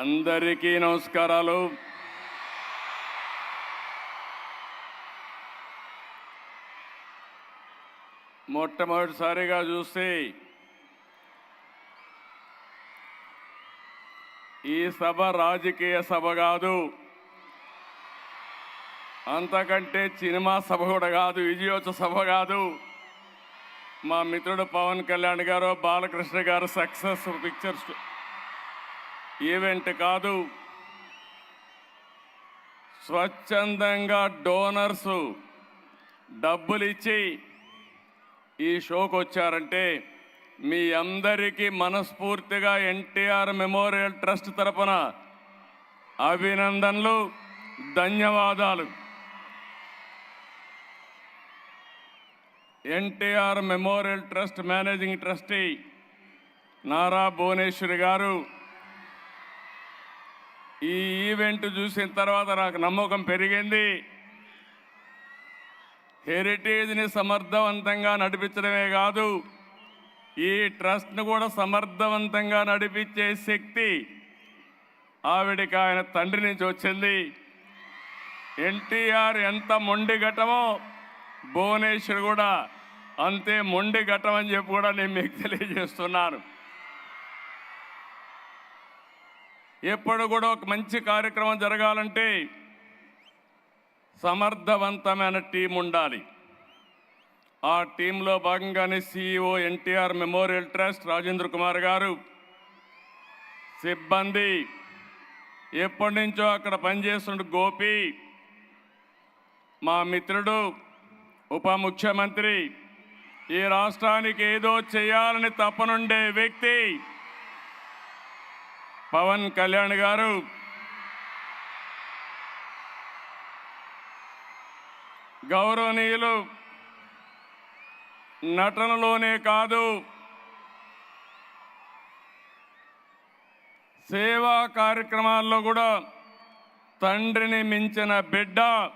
అందరికీ నమస్కారాలు. మొట్టమొదటిసారిగా చూస్తే ఈ సభ రాజకీయ సభ కాదు. అంతకంటే సినిమా సభ కూడా కాదు విజయోత్సవ సభ కాదు. మా మిత్రుడు పవన్ కళ్యాణ్ గారు బాలకృష్ణ గారు సక్సెస్ పిక్చర్స్ ఈవెంట్ కాదు. స్వచ్ఛందంగా డోనర్స్ డబ్బులు ఇచ్చి ఈ షోకు వచ్చారంటే మీ అందరికీ మనస్ఫూర్తిగా ఎన్టీఆర్ మెమోరియల్ ట్రస్ట్ తరపున అభినందనలు ధన్యవాదాలు. NTR memorial trust managing trustee Nara Bhuvaneswari గారు ఈ ఈవెంట్ చూసిన తర్వాత నాకు నమ్మకం పెరిగింది. హెరిటేజ్ని సమర్థవంతంగా నడిపించడమే కాదు ఈ ట్రస్ట్ను కూడా సమర్థవంతంగా నడిపించే శక్తి ఆవిడికి ఆయన తండ్రి నుంచి వచ్చింది. ఎన్టీఆర్ ఎంత మొండి ఘటమో భువనేశ్వర్ కూడా అంతే మొండి ఘటం అని చెప్పి కూడా నేను మీకు తెలియజేస్తున్నాను. ఎప్పుడు కూడా ఒక మంచి కార్యక్రమం జరగాలంటే సమర్థవంతమైన టీం ఉండాలి. ఆ టీంలో భాగంగానే CEO NTR memorial trust Rajendra Kumar గారు సిబ్బంది ఎప్పటి నుంచో అక్కడ పనిచేస్తున్న గోపి మా మిత్రుడు ఉప ముఖ్యమంత్రి ఈ రాష్ట్రానికి ఏదో చేయాలని తప్పనుండే వ్యక్తి పవన్ కళ్యాణ్ గారు. గౌరవనీయులు నటనలోనే కాదు సేవా కార్యక్రమాల్లో కూడా తండ్రిని మించిన బిడ్డ.